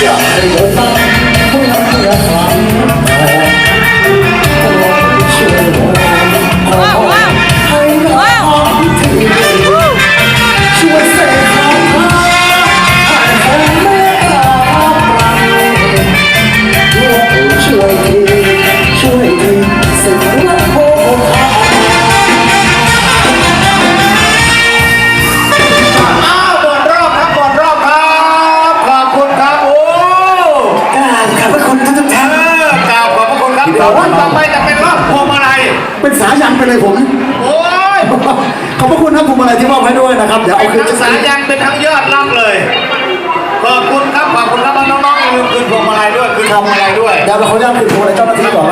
两个 เราวันต่อไปจะเป็นรอบพวงมาลัยเป็นสายยังไปเลยผม โอ้ยขอบพระคุณครับพวงมาลัยที่มอบให้ด้วยนะครับ เดี๋ยวเอาคืนสายยังเป็นทั้งยอดรับเลยขอบคุณครับขอบคุณครับน้องๆอย่าลืมคืนพวงมาลัยด้วยคืนพวงมาลัยด้วยเดี๋ยวเราขออนุาตคืนพวงมาลัยเจ้าหน้าที่ก่อน